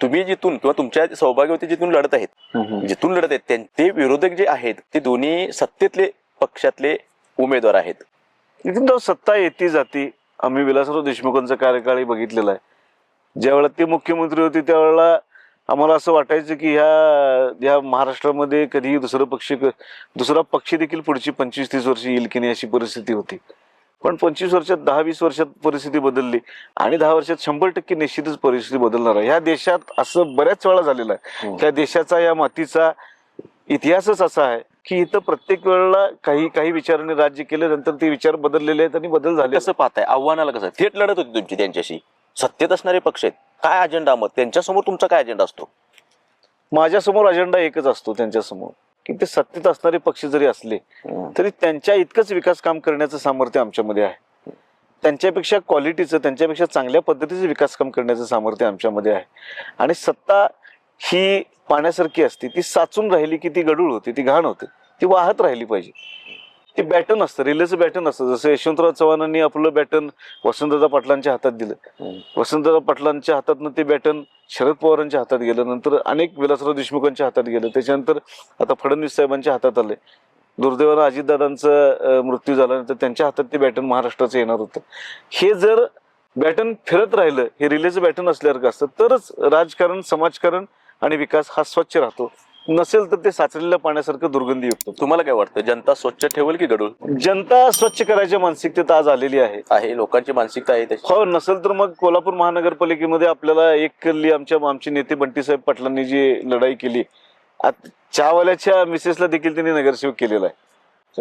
तुम्ही जिथून किंवा तुमच्या सौभाग्यवती जिथून लढत आहेत जिथून लढत आहेत ते विरोधक जे आहेत ते दोन्ही सत्तेतले पक्षातले उमेदवार आहेत. जेव्हा सत्ता येते जाती. आम्ही विलासराव देशमुखांचा कार्यकाळही बघितलेला आहे. ज्यावेळेला ते मुख्यमंत्री होते त्यावेळेला आम्हाला असं वाटायचं की ह्या ह्या महाराष्ट्रामध्ये कधीही दुसरं पक्ष दुसरा पक्ष देखील पुढची पंचवीस तीस वर्ष येईल की नाही अशी परिस्थिती होती. पण पंचवीस वर्षात दहा वीस वर्षात परिस्थिती बदलली आणि दहा वर्षात शंभर टक्के निश्चितच परिस्थिती बदलणार आहे. ह्या देशात असं बऱ्याच वेळा झालेलं आहे. हम्म. त्या देशाचा या मातीचा इतिहासच असा आहे की इथं प्रत्येक वेळेला काही काही विचारांनी राज्य केले नंतर ते विचार बदललेले आहेत आणि बदल झाले कसं पाहताय? आव्हानाला कसं थेट लढत होती तुमची त्यांच्याशी. सत्तेत असणारे पक्ष आहेत. काय अजेंडा मग? त्यांच्यासमोर तुमचा काय अजेंडा असतो? माझ्यासमोर अजेंडा एकच असतो त्यांच्यासमोर. की ते सत्तेत असणारे पक्ष जरी असले तरी त्यांच्या इतकंच विकास काम करण्याचं सामर्थ्य आमच्यामध्ये आहे. त्यांच्यापेक्षा क्वालिटीचं त्यांच्यापेक्षा चांगल्या पद्धतीचं विकास काम करण्याचं सामर्थ्य आमच्यामध्ये आहे. आणि सत्ता ही पाण्यासारखी असते ती साचून राहिली की ती गडूळ होते ती घाण होते ती वाहत राहिली पाहिजे. ते बॅटन असतं रिलेचं बॅटन असतं. जसं यशवंतराव चव्हाणांनी आपलं बॅटन वसंतदादा पाटलांच्या हातात दिलं. वसंतदादा पाटलांच्या हातातनं ते बॅटन शरद पवारांच्या हातात गेलं. नंतर अनेक विलासराव देशमुखांच्या हातात गेलं. त्याच्यानंतर आता फडणवीस साहेबांच्या हातात आले. दुर्दैवानं अजितदादांचा मृत्यू झाल्यानंतर त्यांच्या हातात ते बॅटन महाराष्ट्राचं येणार होतं. हे जर बॅटन फिरत राहिलं हे रिलेचं बॅटन असल्यासारखं असतं तरच राजकारण समाजकारण आणि विकास हा स्वच्छ राहतो. नसेल तर ते साचलेल्या पाण्यासारखं दुर्गंधीयुक्त तुम्हाला काय वाटतं? जनता स्वच्छ ठेवेल की गडूळ जनता स्वच्छ करायच्या मानसिकतेत आज आलेली आहे. आहे लोकांची मानसिकता आहे हो नसेल तर मग कोल्हापूर महानगरपालिकेमध्ये आपल्याला एक कल्ली आमच्या आमचे नेते बंटीसाहेब पाटलांनी जी लढाई केली आत- चहावाल्याच्या मिसेसला देखील त्यांनी नगरसेवक केलेला आहे.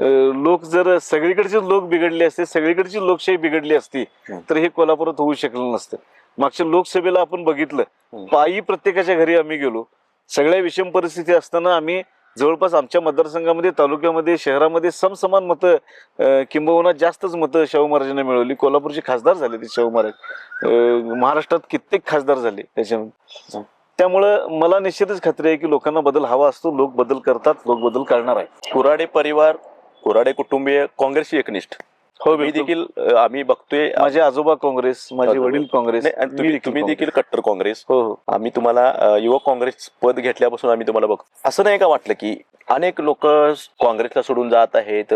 अं, लोक जर सगळीकडचे लोक बिघडले असते सगळीकडची लोकशाही बिघडली असती. तर हे कोल्हापुरात होऊ शकलं नसतं. मागच्या लोकसभेला आपण बघितलं. पायी प्रत्येकाच्या घरी आम्ही गेलो सगळ्या विषम परिस्थिती असताना आम्ही जवळपास आमच्या मतदारसंघामध्ये तालुक्यामध्ये शहरामध्ये समसमान मतं किंबहुना जास्तच मतं शाहू महाराजांना मिळवली. कोल्हापूरचे खासदार झाले ते शाहू महाराज. महाराष्ट्रात कित्येक खासदार झाले त्याच्यामध्ये. त्यामुळं मला निश्चितच खात्री आहे की लोकांना बदल हवा असतो लोक बदल करतात लोक बदल करणार आहे कुराडे परिवार कुराडे कुटुंबीय काँग्रेसशी एकनिष्ठ. हो मी. देखील आम्ही बघतोय. माझे आजोबा काँग्रेस माझे. वडील काँग्रेस तुम्ही देखील कट्टर काँग्रेस. हो हो. आम्ही तुम्हाला युवक काँग्रेस पद घेतल्यापासून आम्ही तुम्हाला बघतो. असं नाही का वाटलं की अनेक लोक काँग्रेसला सोडून जात आहेत?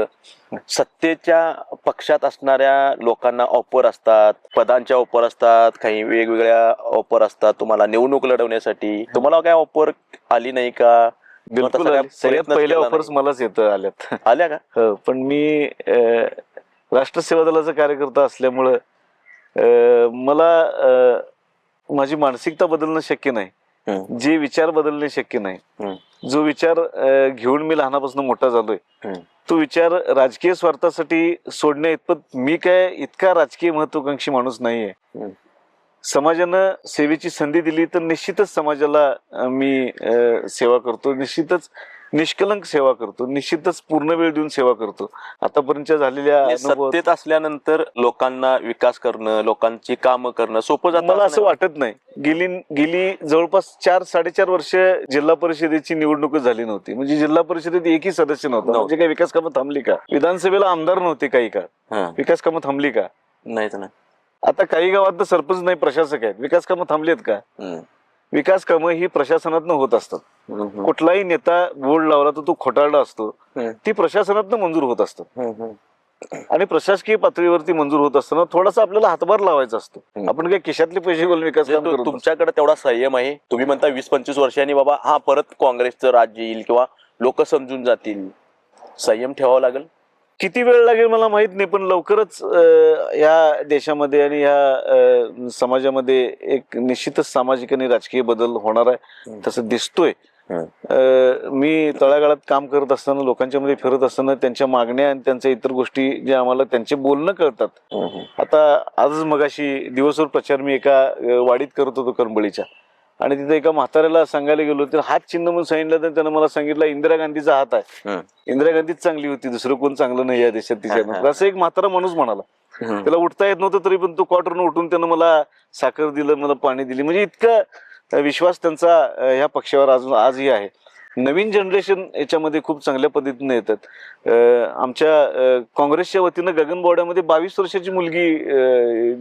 सत्तेच्या पक्षात असणाऱ्या लोकांना ऑफर असतात पदांच्या ऑफर असतात काही वेगवेगळ्या ऑफर असतात तुम्हाला निवडणूक लढवण्यासाठी. तुम्हाला काय ऑफर आली नाही का? बिलकुल. सगळ्यात पहिल्या ऑफर्स मलाच येतं आल्यात. आल्या का? हो, पण मी राष्ट्र सेवा दलाचा कार्यकर्ता असल्यामुळं मला माझी मानसिकता बदलणं शक्य नाही. जे विचार बदलणे शक्य नाही. जो विचार घेऊन मी लहानापासून मोठा झालोय. तो विचार राजकीय स्वार्थासाठी सोडण्या इतपत मी काय इतका राजकीय महत्वाकांक्षी माणूस नाहीये. समाजानं सेवेची संधी दिली तर निश्चितच समाजाला मी सेवा करतो निश्चितच निष्कलंक सेवा करतो. निश्चितच पूर्ण वेळ देऊन सेवा करतो. आतापर्यंतच्या झालेल्या म्हणजे सत्तेत असल्यानंतर लोकांना विकास करणं लोकांची कामं करणं सोपं जातं मला असं वाटत नाही. गेली गेली जवळपास चार साडेचार वर्ष जिल्हा परिषदेची निवडणूकच झाली नव्हती. म्हणजे जिल्हा परिषदेत एकही सदस्य नव्हता. म्हणजे काही विकास कामं थांबली का? विधानसभेला आमदार नव्हते काही का. विकास कामं थांबली का? नाही आता काही गावात तर सरपंच नाही प्रशासक आहेत. विकास कामं थांबली आहेत का. विकास कामं ही प्रशासनातनं होत असतात. कुठलाही नेता बोर्ड लावला तर तो खोटारडा असतो. ती प्रशासनातनं मंजूर होत असतात. हम्म. आणि प्रशासकीय पातळीवरती मंजूर होत असताना थोडासा आपल्याला हातभार लावायचा असतो. आपण काही खिशातले पैसे घालून विकास. तुमच्याकडे तेवढा संयम आहे तुम्ही म्हणता वीस पंचवीस वर्षांनी बाबा हा परत काँग्रेसचं राज्य येईल किंवा लोक समजून जातील संयम ठेवावा लागेल किती वेळ लागेल मला माहीत नाही पण लवकरच या देशामध्ये आणि या समाजामध्ये एक निश्चितच सामाजिक आणि राजकीय बदल होणार आहे. तसं दिसतोय. मी तळागाळात काम करत असताना लोकांच्या मध्ये फिरत असताना त्यांच्या मागण्या आणि त्यांच्या इतर गोष्टी ज्या आम्हाला त्यांचे बोलणं कळतात. आता आजच मगाशी दिवसभर प्रचार मी एका वाडीत करत होतो करंबळीच्या आणि तिथे एका म्हाताऱ्याला सांगायला गेलो तर हात चिन्ह म्हणून सांगितलं तर त्यानं मला सांगितलं इंदिरा गांधीचा हात आहे. इंदिरा गांधीच चांगली होती दुसरं कोण चांगलं नाही या देशात तिच्या असं एक म्हातारा माणूस म्हणाला. त्याला उठता येत नव्हतं तरी पण तो क्वार्टरनं उठून त्यानं मला साखर दिलं मला पाणी दिली. म्हणजे इतका विश्वास त्यांचा ह्या पक्षावर अजून आजही आहे. नवीन जनरेशन याच्यामध्ये खूप चांगल्या पद्धतीने येतात. आमच्या काँग्रेसच्या वतीनं गगनबावड्यामध्ये बावीस वर्षाची मुलगी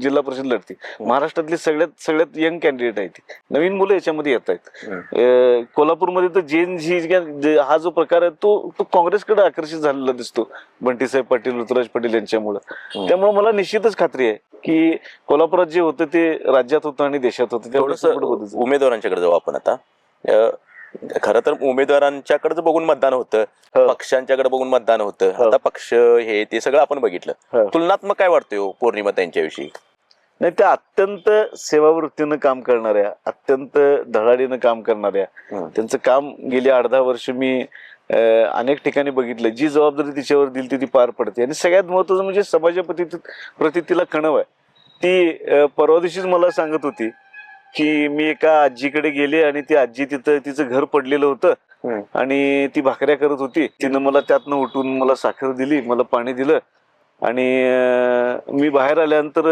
जिल्हा परिषद लढते. महाराष्ट्रातली सगळ्यात सगळ्यात यंग कॅन्डिडेट आहे ती. नवीन मुलं याच्यामध्ये येत आहेत. कोल्हापूरमध्ये तर जेन झी हा जो प्रकार आहे तो तो काँग्रेसकडे आकर्षित झालेला दिसतो. बंटीसाहेब पाटील ऋतुराज पाटील यांच्यामुळं. त्यामुळे मला निश्चितच खात्री आहे की कोल्हापुरात जे होतं ते राज्यात होतं आणि देशात होतं झाला. उमेदवारांच्याकडे जाऊ आपण आता. खरं तर उमेदवारांच्याकडे बघून मतदान होतं हो. पक्षांच्याकडे बघून मतदान होतं हो. आता पक्ष हे ते सगळं आपण बघितलं हो. तुलनात्मक काय वाटतंय हो पौर्णिमा त्यांच्याविषयी नाही त्या अत्यंत सेवावृत्तीनं काम करणाऱ्या अत्यंत धडाडीनं काम करणाऱ्या. त्यांचं काम गेली अर्धा वर्ष मी अनेक ठिकाणी बघितलं जी जबाबदारी तिच्यावर दिली ती ती पार पडते आणि सगळ्यात महत्वाचं म्हणजे समाजाप्रती प्रति तिला कणव आहे ती परवा दिवशीच मला सांगत होती की मी एका आजीकडे गेले आणि ती आजी तिथं तिचं घर पडलेलं होतं. आणि ती भाकऱ्या करत होती. तिनं मला त्यातनं उठून मला साखर दिली मला पाणी दिलं. आणि मी बाहेर आल्यानंतर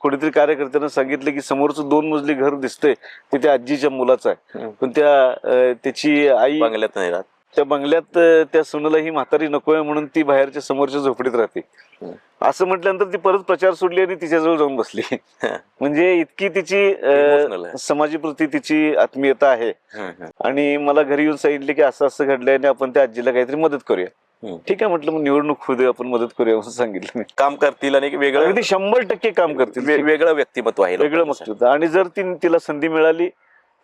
कोणीतरी कार्यकर्त्यानं सांगितलं की समोरचं दोन मजली घर दिसतंय ते त्या आजीच्या मुलाचं आहे. पण त्या त्याची आई बंगल्यात नाही राहत त्या बंगल्यात त्या सुनेला ही म्हातारी नकोय म्हणून ती बाहेरच्या समोरच्या झोपडीत राहते. असं म्हटल्यानंतर ती परत प्रचार सोडली आणि तिच्याजवळ जाऊन बसली म्हणजे इतकी तिची. समाजाप्रती तिची आत्मीयता आहे. आणि मला घरी येऊन सांगितले की असं असं घडलंय आणि आपण त्या आजीला काहीतरी मदत करूया. ठीक आहे म्हटलं मग निवडणूक होऊ दे आपण मदत करूया असं सांगितलं मी काम करतील आणि वेगळं अगदी शंभर टक्के काम करतील वेगळं व्यक्तिमत्व आहे वेगळं. मत आणि जर ती तिला संधी मिळाली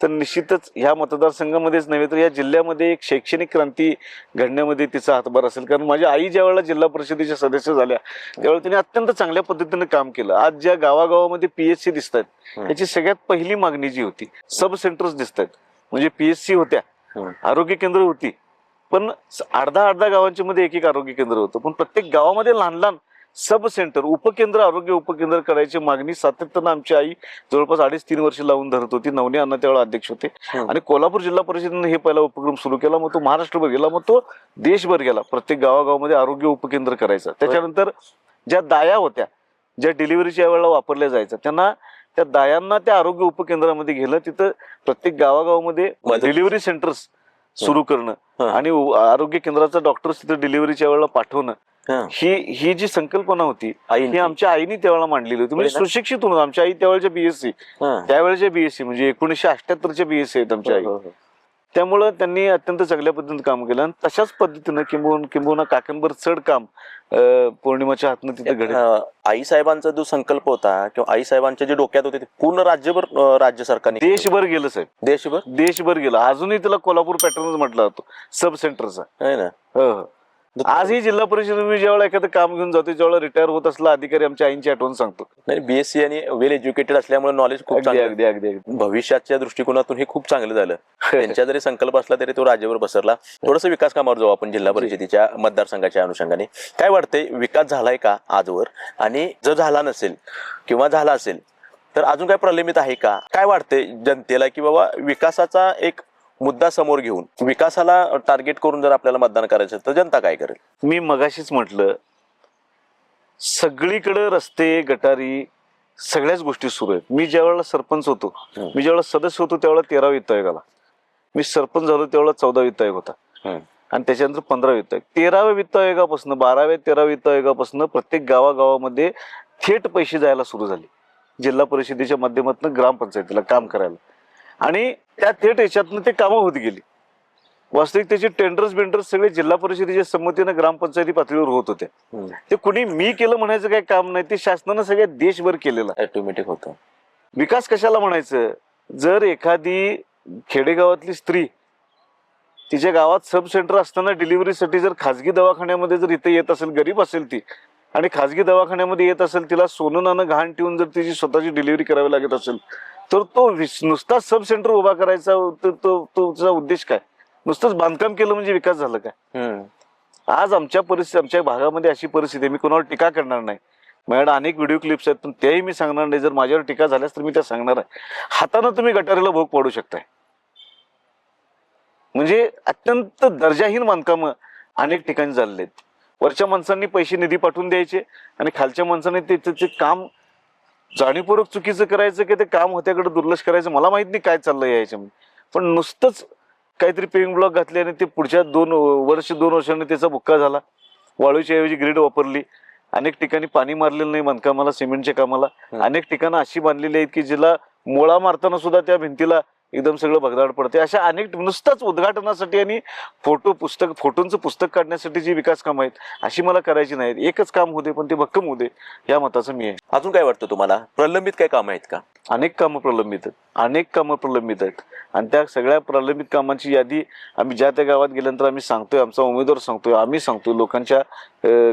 तर निश्चितच ह्या मतदारसंघामध्येच नव्हे तर या जिल्ह्यामध्ये एक शैक्षणिक क्रांती घडण्यामध्ये तिचा हातभार असेल. कारण माझ्या आई ज्या वेळेला जिल्हा परिषदेच्या सदस्य झाल्या त्यावेळेला तिने अत्यंत चांगल्या पद्धतीने काम केलं. आज ज्या गावागावामध्ये पीएचसी दिसत आहेत. याची सगळ्यात पहिली मागणी जी होती सब सेंटर्स दिसत आहेत म्हणजे पीएचसी होत्या. आरोग्य केंद्र होती. पण अर्धा अर्धा गावांच्या मध्ये एक एक आरोग्य केंद्र होतं. पण प्रत्येक गावामध्ये लहान लहान सब सेंटर उपकेंद्र आरोग्य उपकेंद्र करायची मागणी सातत्यानं आमची आई जवळपास अडीच तीन वर्ष लावून धरत होती. नवनी अण्णा त्यावेळेला अध्यक्ष होते. आणि कोल्हापूर जिल्हा परिषदेने हे पहिला उपक्रम सुरू केला. मग तो महाराष्ट्रभर गेला. मग तो देशभर गेला. प्रत्येक गावागावामध्ये आरोग्य उपकेंद्र करायचं. त्याच्यानंतर ज्या दाया होत्या ज्या डिलिव्हरीच्या वेळेला वापरल्या जायच्या त्यांना त्या दायांना त्या आरोग्य उपकेंद्रामध्ये गेलं तिथं प्रत्येक गावागावामध्ये. डिलिव्हरी सेंटर्स सुरू करणं. आणि आरोग्य केंद्राचा डॉक्टर्स तिथं डिलिव्हरीच्या वेळेला पाठवणं. हा. ही ही जी संकल्पना होती. ही आमच्या आईने त्यावेळेला मांडलेली होती म्हणजे? सुशिक्षित होणं आमच्या आई त्यावेळेच्या बीएससी हा. त्यावेळेच्या बीएससी म्हणजे एकोणीसशे अठ्याहत्तरच्या बीएससी आहेत आमच्या आई हो, हो. त्यामुळं त्यांनी अत्यंत चांगल्या पद्धतीने काम केलं आणि तशाच पद्धतीनं किंबहुना किंबहुना काकणभर चढ काम पौर्णिमाच्या हातनं तिथे घडलं आई साहेबांचा जो संकल्प होता किंवा आई साहेबांच्या जे डोक्यात होते ते पूर्ण राज्यभर राज्य सरकारने. देशभर गेलं साहेब देशभर देशभर गेलं अजूनही त्याला कोल्हापूर पॅटर्नच म्हटलं जातो सब सेंटरचा आहे ना हो हो आजही जिल्हा परिषद मी ज्यावेळेला एखादं काम घेऊन जातो ज्यावेळेला रिटायर होत असला अधिकारी आमच्या आईंची आठवण सांगतो. नाही बीएससी आणि वेल एज्युकेटेड असल्यामुळे नॉलेज खूप अगदी चांगलं अगदी अगदी अगदी. भविष्याच्या दृष्टिकोनातून हे खूप चांगलं झालं. त्यांच्या जरी संकल्प असला तरी तो राज्यावर बसरला थोडस विकास कामावर जाऊ आपण जिल्हा परिषदेच्या मतदारसंघाच्या अनुषंगाने. काय वाटतंय विकास झालाय का आजवर? आणि जर झाला नसेल किंवा झाला असेल तर अजून काय प्रलंबित आहे का? काय वाटतंय जनतेला की बाबा विकासाचा एक मुद्दा समोर घेऊन विकासाला टार्गेट करून जर आपल्याला मतदान करायचं तर जनता काय करेल? मी मगाशीच म्हटलं सगळीकडे रस्ते गटारी सगळ्याच गोष्टी सुरू आहेत. मी ज्या वेळेला सरपंच होतो. मी ज्यावेळेला सदस्य होतो त्यावेळेला तेरा वित्त आयोग आला. मी सरपंच झालो त्यावेळेला चौदा वित्त आयोग होता. आणि त्याच्यानंतर पंधरा वित्त आयोग तेराव्या वित्त आयोगापासून बाराव्या तेराव्या वित्त आयोगापासून प्रत्येक गावागावामध्ये थेट पैसे जायला सुरू झाले. जिल्हा परिषदेच्या माध्यमातून ग्रामपंचायतीला काम करायला. आणि त्या थेट याच्यातनं ते कामं होत गेली. वास्तविक त्याचे टेंडर्स बेंडर्स सगळे जिल्हा परिषदेच्या संमतीनं ग्रामपंचायती पातळीवर होत होते ते कुणी मी केलं म्हणायचं काही काम नाही ते शासनानं सगळ्या देशभर केलेलं. ऑटोमॅटिक होतं. विकास कशाला म्हणायचं? जर एखादी खेडेगावातली स्त्री तिच्या गावात सब सेंटर असताना डिलिव्हरीसाठी जर खाजगी दवाखान्यामध्ये जर इथे येत असेल गरीब असेल ती आणि खाजगी दवाखान्यामध्ये येत असेल तिला सोनं नाणं घाण ठेवून जर तिची स्वतःची डिलिव्हरी करावी लागत असेल तर तो विस- नुसता सब सेंटर उभा करायचा तो तो तो त्याचा उद्देश काय? नुसतंच बांधकाम केलं म्हणजे विकास झाला काय. आज आमच्या परिस्थिती आमच्या भागामध्ये अशी परिस्थिती आहे मी कोणावर टीका करणार नाही. माझ्याकडे अनेक व्हिडिओ क्लिप्स आहेत पण त्याही मी सांगणार नाही. जर माझ्यावर टीका झाल्यास तर मी त्या सांगणार आहे. हातानं तुम्ही गटारीला भोग पाडू शकताय. म्हणजे अत्यंत दर्जाहीन बांधकामं अनेक ठिकाणी झालेले आहेत. वरच्या माणसांनी पैसे निधी पाठवून द्यायचे आणि खालच्या माणसांनी ते त्याचे काम जाणीवपूर्वक चुकीचं करायचं की ते काम होत्याकडे दुर्लक्ष करायचं मला माहीत नाही काय चाललंय याच्यामध्ये. पण नुसतंच काहीतरी पेविंग ब्लॉक घातले आणि ते पुढच्या दोन वर्ष दोन वर्षांनी त्याचा बुक्का झाला. वाळूच्या ऐवजी ग्रीड वापरली. अनेक ठिकाणी पाणी मारलेलं नाही बांधकामाला सिमेंटच्या कामाला. अनेक ठिकाणं अशी बांधलेली आहेत की जिला मुळा मारताना सुद्धा त्या भिंतीला एकदम सगळं भगदाड पडते अशा अनेक नुसताच उद्घाटनासाठी आणि फोटो पुस्तक फोटोंचं पुस्तक काढण्यासाठी जी विकास कामं आहेत अशी मला करायची नाहीत. एकच काम होते पण ते भक्कम होते या मताचं मी आहे. अजून काय वाटतं तुम्हाला? प्रलंबित काय काम आहेत का? अनेक कामं प्रलंबित आहेत. अनेक कामं प्रलंबित आहेत. आणि त्या सगळ्या प्रलंबित कामांची यादी आम्ही ज्या त्या गावात गेल्यानंतर आम्ही सांगतोय आमचा उमेदवार सांगतोय आम्ही सांगतोय लोकांच्या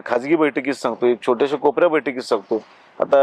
खाजगी बैठकीत सांगतोय छोट्याशा कोपऱ्या बैठकीत सांगतो आता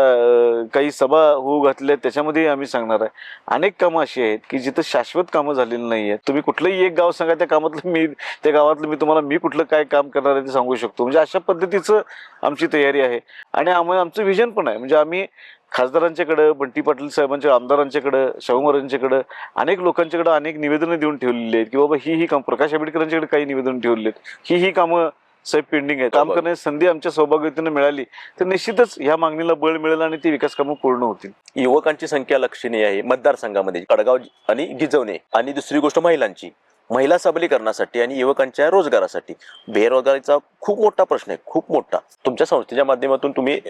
काही सभा होऊ घातल्या आहेत, त्याच्यामध्येही आम्ही सांगणार आहे. अनेक कामं अशी आहेत की जिथं शाश्वत कामं झालेली नाही आहेत. तुम्ही कुठलंही एक गाव सांगा त्या कामातलं मी त्या गावातलं मी तुम्हाला मी कुठलं काय काम करणार आहे ते सांगू शकतो. म्हणजे अशा पद्धतीचं आमची तयारी आहे. आणि आम्हाला आमचं विजन पण आहे. म्हणजे आम्ही खासदारांच्याकडं बंटी पाटील साहेबांच्या आमदारांच्याकडं शाहू महाराजांच्याकडं अनेक लोकांच्याकडं अनेक निवेदनं देऊन ठेवलेली आहेत की बाबा ही ही काम प्रकाश आंबेडकरांच्याकडे काही निवेदन ठेवलेली आहेत. ही ही कामं साहेब पेंडिंग आहेत काम बरोबर. करण्याची संधी आमच्या सौभाग्यतेनं मिळाली. तर निश्चितच ह्या मागणीला बळ मिळेल आणि ती विकास कामं पूर्ण होतील. युवकांची संख्या लक्षणीय आहे. मतदारसंघामध्ये कडगाव आणि गिजवणे आणि दुसरी गोष्ट महिलांची. महिला सबलीकरणासाठी आणि युवकांच्या रोजगारासाठी. बेरोजगारीचा खूप मोठा प्रश्न आहे. खूप मोठा. तुमच्या संस्थेच्या माध्यमातून तुम्ही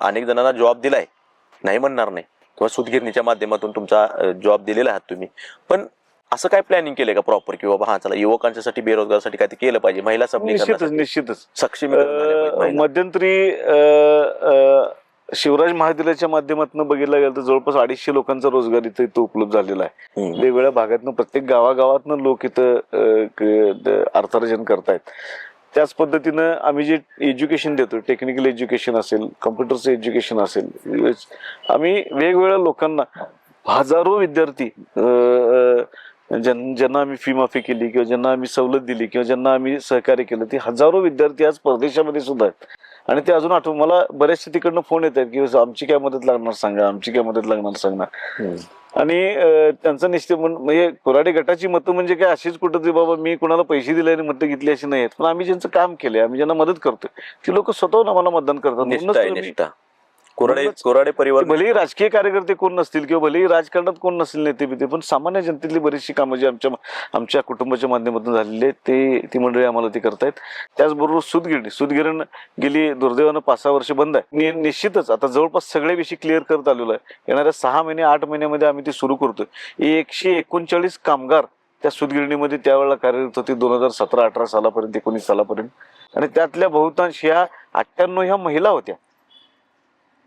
अनेक जणांना जॉब दिलाय. नाही म्हणणार नाही. किंवा सुतगिरणीच्या माध्यमातून तुमचा जॉब दिलेला आहात तुम्ही. पण असं काय प्लॅनिंग केलंय का प्रॉपर की बाबा हा चला युवकांच्यासाठी बेरोजगारासाठी काय ते केलं पाहिजे महिला निश्चितच निश्चितच. महिला. मध्यंतरी शिवराज महादिलाच्या माध्यमातून बघितलं गेलं तर जवळपास अडीचशे लोकांचा रोजगार इथं इथं उपलब्ध झालेला आहे. वेगवेगळ्या भागातनं प्रत्येक गावागावातनं लोक इथं अर्थार्जन करतायत. त्याच पद्धतीनं आम्ही जे एज्युकेशन देतो टेक्निकल एज्युकेशन असेल कम्प्युटरचं एज्युकेशन असेल आम्ही वेगवेगळ्या लोकांना हजारो विद्यार्थी ज्यां- ज्यांना आम्ही फी माफी केली किंवा ज्यांना आम्ही सवलत दिली किंवा ज्यांना आम्ही सहकार्य केलं ते हजारो विद्यार्थी आज परदेशामध्ये सुद्धा आहेत. आणि ते अजून आठवून मला बऱ्याचशा तिकडनं फोन येत आहेत की आमची काय मदत लागणार सांगा आमची काय मदत लागणार सांगा. आणि त्यांचं निश्चित म्हण- म्हणजे कोराडे गटाची मतं म्हणजे काय अशीच कुठं बाबा मी कुणाला पैसे दिले आणि मतं घेतली अशी नाही आहेत पण आम्ही ज्यांचं काम केलंय आम्ही ज्यांना मदत करतोय ती लोक स्वतःहून आम्हाला मतदान करतात. कोराडे कोराडे परिवार भलेही राजकीय कार्यकर्ते कोण नसतील किंवा भलेही राजकारणात कोण नसतील नेते बिते पण सामान्य जनतेतली बरीचशी कामं जी आमच्या आमच्या कुटुंबाच्या माध्यमातून झालेली आहेत ते ती मंडळी आम्हाला ती करतायत. त्याचबरोबर सूतगिरणी सूतगिरण गेली दुर्दैवानं पाच सहा वर्ष बंद आहे. निश्चितच आता जवळपास सगळे विषय क्लिअर करत आलेलो आहे. येणाऱ्या सहा महिने आठ महिन्यामध्ये आम्ही ती सुरू करतोय. एकशे एकोणचाळीस कामगार त्या सूतगिरणीमध्ये त्यावेळेला कार्यरत होते दोन हजार सतरा अठरा सालापर्यंत एकोणीस सालापर्यंत. आणि त्यातल्या बहुतांश ह्या अठ्ठ्याण्णव ह्या महिला होत्या.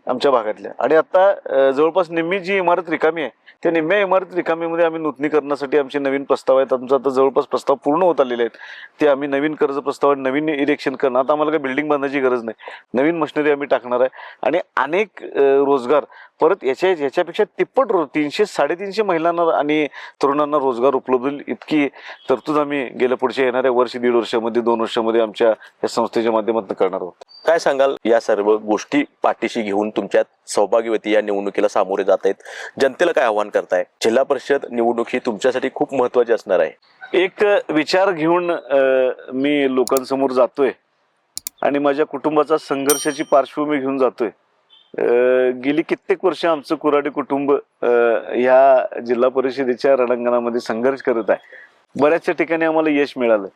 आमच्या भागातल्या. आणि आता जवळपास निम्मी जी इमारत रिकामी आहे त्या निम्म्या इमारत रिकामीमध्ये आम्ही नूतनीकरणासाठी आमचे नवीन प्रस्ताव आहेत. आमचा आता जवळपास प्रस्ताव पूर्ण होत आलेले आहेत. ते आम्ही नवीन कर्ज प्रस्ताव आणि नवीन इरेक्शन करणं आता आम्हाला काही बिल्डिंग बांधायची गरज नाही. नवीन मशिनरी आम्ही टाकणार आहे. आणि अनेक रोजगार परत याच्या याच्यापेक्षा तिप्पट रो तीनशे साडेतीनशे महिलांना आणि तरुणांना रोजगार उपलब्ध होईल इतकी तरतूद आम्ही गेल्या पुढच्या येणाऱ्या वर्ष दीड वर्षामध्ये दोन वर्षामध्ये आमच्या या संस्थेच्या माध्यमातून करणार आहोत. काय सांगाल या सर्व गोष्टी पाठीशी घेऊन? तुमच्या सहभागीवती या निवडणुकीला सामोरे जात आहेत. जनतेला काय आव्हान करताय? जिल्हा परिषद निवडणूक ही तुमच्यासाठी खूप महत्वाची असणार आहे. एक विचार घेऊन मी लोकांसमोर जातोय आणि माझ्या कुटुंबाचा संघर्षाची पार्श्वभूमी घेऊन जातोय. गेली कित्येक वर्ष आमचं कुराडे कुटुंब ह्या जिल्हा परिषदेच्या रणांगणामध्ये संघर्ष करत आहे. बऱ्याचशा ठिकाणी आम्हाला यश मिळालं.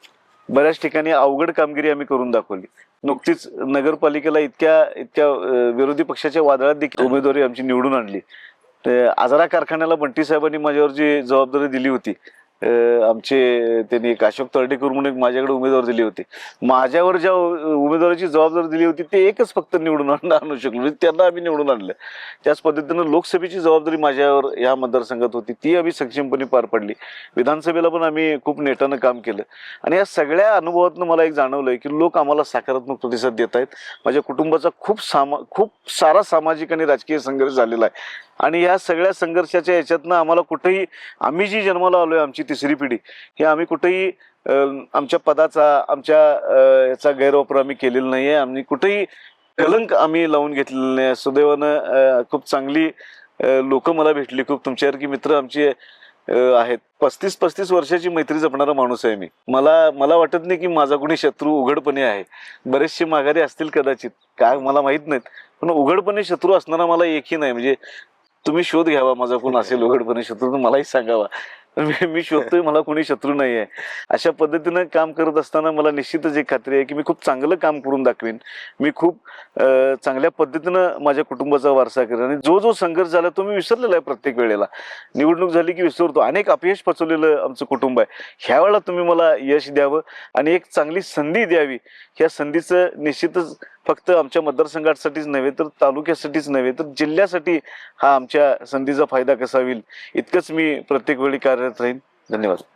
बऱ्याच ठिकाणी अवघड कामगिरी आम्ही करून दाखवली. नुकतीच नगरपालिकेला इतक्या इतक्या विरोधी पक्षाच्या वादळात देखील उमेदवारी आमची निवडून आणली. आजारा कारखान्याला बंटी साहेबांनी माझ्यावर जी जबाबदारी दिली होती आमचे त्यांनी एक अशोक तर्डेकर म्हणून एक माझ्याकडे उमेदवार दिली होती. माझ्यावर ज्या उमेदवाराची जबाबदारी दिली होती ते एकच फक्त निवडून आणू शकलो म्हणजे त्यांना आम्ही निवडून आणलं. त्याच पद्धतीनं लोकसभेची जबाबदारी माझ्यावर या मतदारसंघात होती. ती आम्ही सक्षमपणे पार पडली. विधानसभेला पण आम्ही खूप नेटानं काम केलं. आणि या सगळ्या अनुभवातून मला एक जाणवलंय की लोक आम्हाला सकारात्मक प्रतिसाद देत आहेत माझ्या कुटुंबाचा खूप सामा खूप सारा सामाजिक आणि राजकीय संघर्ष झालेला आहे. आणि या सगळ्या संघर्षाच्या याच्यातनं आम्हाला कुठेही आम्ही जी जन्माला आलोय आमची तिसरी पिढी हे आम्ही कुठेही आमच्या पदाचा आमच्या याचा गैरवापर आम्ही केलेला नाहीये. आम्ही कुठेही कलंक आम्ही लावून घेतलेलं नाही. सुदैवानं खूप चांगली लोक मला भेटली. खूप तुमच्यासारखी मित्र आमची आहेत. पस्तीस पस्तीस वर्षाची मैत्री जपणारा माणूस आहे मी. मला मला वाटत नाही की माझा कोणी शत्रू उघडपणे आहे. बरेचसे माघारी असतील कदाचित. काय मला माहीत नाहीत. पण उघडपणे शत्रू असणारा मला एकही नाही. म्हणजे तुम्ही शोध घ्यावा माझा कोण असेल उघडपणे शोधून मलाही सांगावा. मी मी शोधतोय मला कोणी शत्रू नाही आहे अशा पद्धतीनं काम करत असताना मला निश्चितच एक खात्री आहे की मी खूप चांगलं काम करून दाखवेन. मी खूप चांगल्या पद्धतीनं माझ्या कुटुंबाचा वारसा करेन आणि जो जो संघर्ष झाला तो मी विसरलेला आहे प्रत्येक वेळेला. निवडणूक झाली की विसरतो. अनेक अपयश पचवलेलं आमचं कुटुंब आहे. ह्या वेळेला तुम्ही मला यश द्यावं आणि एक चांगली संधी द्यावी. ह्या संधीचं निश्चितच फक्त आमच्या मतदारसंघासाठीच नव्हे तर तालुक्यासाठीच नव्हे तर जिल्ह्यासाठी हा आमच्या संधीचा फायदा कसा होईल इतकंच मी प्रत्येक वेळी कार्यरत राहीन. धन्यवाद.